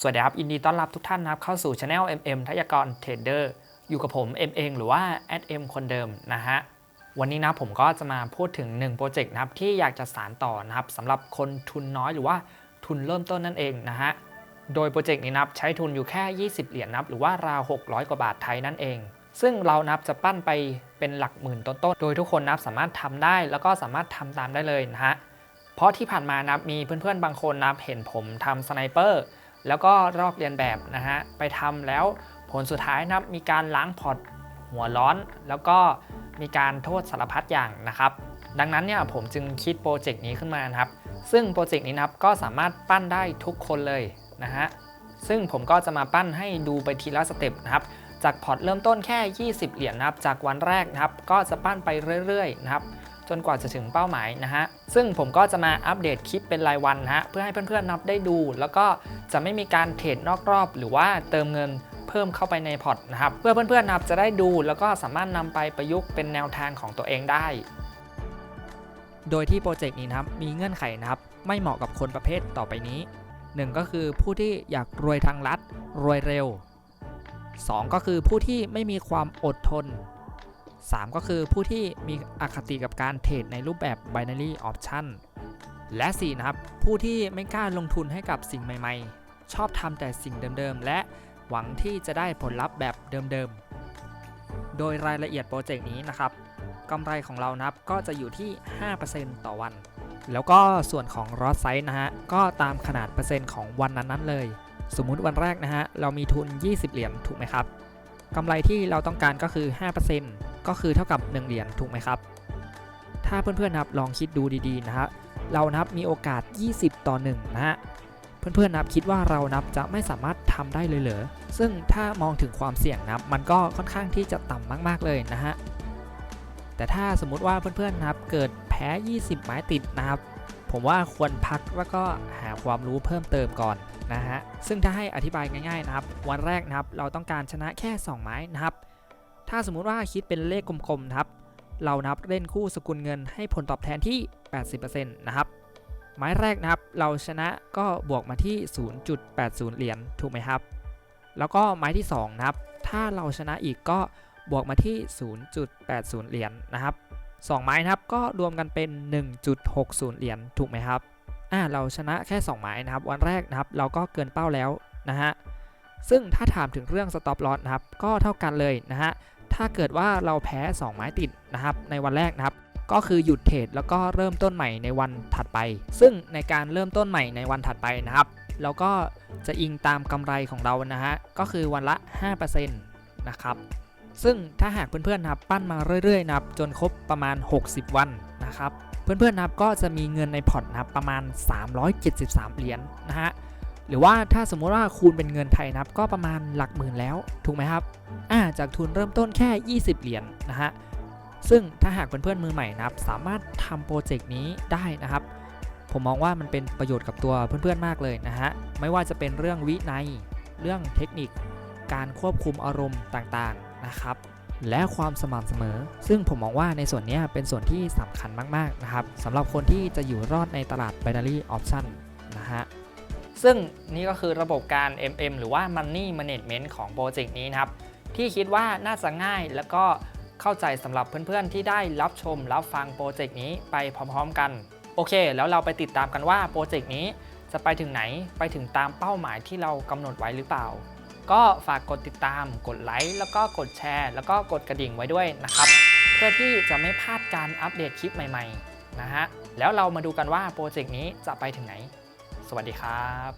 สวัสดีครับยินดีต้อนรับทุกท่านนะครับเข้าสู่ช anel MM ทยากรเทรดเดอร์อยู่กับผม M เองหรือว่า m คนเดิมนะฮะวันนี้นะผมก็จะมาพูดถึง 1 โปรเจกต์นะครับที่อยากจะสานต่อนะครับสำหรับคนทุนน้อยหรือว่าทุนเริ่มต้นนั่นเองนะฮะโดยโปรเจกต์นี้นะครับใช้ทุนอยู่แค่ 20 เหรียญนะครับหรือว่าราว 600 กว่าบาทไทยนั่นเอง ซึ่งเรานับจะปั้นไปเป็นหลักหมื่นต้นๆโดยทุกคนนับสามารถทำได้ แล้วก็สามารถทำตามได้เลยนะฮะเพราะที่ผ่านมานับมีเพื่อนๆบางคนนับเห็นผมทำสไนเปอร์ แล้วก็ลอกเรียนแบบนะฮะไปทำแล้วผลสุดท้ายนะครับมีการล้างพอร์ตหัวร้อน แล้วก็มีการโทษสารพัดอย่างนะครับ ดังนั้นเนี่ยผมจึงคิดโปรเจกต์นี้ขึ้นมานะครับ ซึ่งโปรเจกต์นี้นะครับก็สามารถปั้นได้ทุกคนเลยนะฮะซึ่งผมก็จะมาปั้นให้ดูไปทีละสเต็ปนะครับจากพอร์ตเริ่มต้นแค่ 20 เหรียญนะครับ จากวันแรกนะครับ ก็จะปั้นไปเรื่อยๆนะครับ จนกว่าจะถึงเป้าหมายนะฮะ ซึ่งผมก็จะมาอัปเดตคลิปเป็นรายวันนะฮะ เพื่อให้เพื่อนๆนับได้ดู แล้วก็จะไม่มีการเทรดนอกรอบ หรือว่าเติมเงินเพิ่มเข้าไปในพอร์ตนะครับ เพื่อเพื่อนๆนับจะได้ดู แล้วก็สามารถนำไปประยุกต์เป็นแนวทางของตัวเองได้ โดยที่โปรเจกต์นี้นะครับมีเงื่อนไขนะครับ ไม่เหมาะกับคนประเภทต่อไปนี้1ก็คือผู้ที่อยากรวยทางลัดรวยเร็ว 2 ก็คือผู้ที่ไม่มีความอดทน 3 ก็คือผู้ที่มีอคติกับการเทรดในรูปแบบ binary option และ 4 นะครับ ผู้ที่ไม่กล้าลงทุนให้กับสิ่งใหม่ๆ ชอบทำแต่สิ่งเดิมๆ และหวังที่จะได้ผลลัพธ์แบบเดิมๆ โดยรายละเอียดโปรเจกต์นี้นะครับกำไรของเรานะครับก็จะอยู่ที่ 5%ต่อวัน แล้วก็ส่วนของ rot size นะฮะ ก็ตามขนาดเปอร์เซ็นต์ของวันนั้นๆเลย สมมุติวันแรกนะฮะ เรามีทุน 20 เหรียญถูกไหมครับกำไรที่เราต้องการก็คือ 5% ก็คือเท่ากับ 1 เหรียญถูกไหมครับ ถ้าเพื่อนๆนะครับลองคิดดูดีๆนะฮะเรานับมีโอกาส 20 ต่อ 1 นะฮะเพื่อนๆนับคิดว่าเรานับจะไม่สามารถทำได้เลยเหรอซึ่งถ้ามองถึงความเสี่ยงนับมันก็ค่อนข้างที่จะต่ำมากๆเลยนะฮะแต่ถ้าสมมุติว่าเพื่อนๆนะครับเกิดแพ้ 20 ไม้ติดนะครับผมว่าควรพักแล้วก็หาความรู้เพิ่มเติมก่อนนะฮะซึ่งถ้าให้อธิบายง่ายๆนะครับ วันแรกนะครับเราต้องการชนะแค่ 2 ไม้นะครับ ถ้าสมมุติว่าคิดเป็นเลขกลมๆนะครับ เรานับเล่นคู่สกุลเงินให้ผลตอบแทนที่ 80%นะครับไม้แรกนะครับ เราชนะก็บวกมาที่ 0.80 เหรียญถูกไหมครับ แล้วก็ไม้ที่2นะครับ ถ้าเราชนะอีกก็บวกมาที่ 0.80 เหรียญนะครับ 2 ไม้นะครับก็รวมกันเป็น 1.60 เหรียญถูกไหมครับ อ่าเราชนะแค่ 2 ไม้นะครับ วันแรกนะครับ เราก็เกินเป้าแล้วนะฮะ ซึ่งถ้าถามถึงเรื่อง stop loss นะครับ ก็เท่ากันเลยนะฮะ ถ้าเกิดว่าเราแพ้ 2 ไม้ติดนะครับในวันแรกนะครับ ก็คือหยุดเทรดแล้วก็เริ่มต้นใหม่ในวันถัดไป ซึ่งในการเริ่มต้นใหม่ในวันถัดไปนะครับ เราก็จะอิงตามกำไรของเรานะฮะก็คือวันละ 5%นะครับซึ่งถ้าหากเพื่อนๆนะครับปั้นมาเรื่อยๆนะครับจนครบประมาณ 60 วันนะครับเพื่อนๆนะครับก็จะมีเงินในพอร์ตนะครับประมาณ 373 เหรียญนนะฮะ หรือว่าถ้าสมมติว่าคูณเป็นเงินไทยนับก็ประมาณหลักหมื่นแล้วถูกไหมครับอ่าจากทุนเริ่มต้นแค่ 20 เหรียญนนะฮะซึ่งถ้าหากเพื่อนๆมือใหม่นะครับ สามารถทำโปรเจกต์นี้ได้นะครับ ผมมองว่ามันเป็นประโยชน์กับตัวเพื่อนๆมากเลยนะฮะไม่ว่าจะเป็นเรื่องวินัย เรื่องเทคนิค การควบคุมอารมณ์ต่างๆนะครับ และความสม่ำเสมอ ซึ่งผมมองว่าในส่วนนี้เป็นส่วนที่สำคัญมากๆนะครับสำหรับคนที่จะอยู่รอดในตลาด binary option น ซึ่งนี่ก็คือระบบการ MM หรือว่า Money Management ของโปรเจกต์นี้นะครับ ที่คิดว่าน่าจะง่ายแล้วก็เข้าใจสำหรับเพื่อนๆ ที่ได้รับชมรับฟังโปรเจกต์นี้ไปพร้อมๆ กัน โอเค แล้วเราไปติดตามกันว่าโปรเจกต์นี้จะไปถึงไหนไปถึงตามเป้าหมายที่เรากำหนดไว้หรือเปล่า ก็ฝากกดติดตาม กดไลค์แล้วก็กดแชร์ แล้วก็กดกระดิ่งไว้ด้วยนะครับ เพื่อที่จะไม่พลาดการอัปเดตคลิปใหม่ๆนะฮะแล้วเรามาดูกันว่าโปรเจกต์นี้จะไปถึงไหน สวัสดีครับ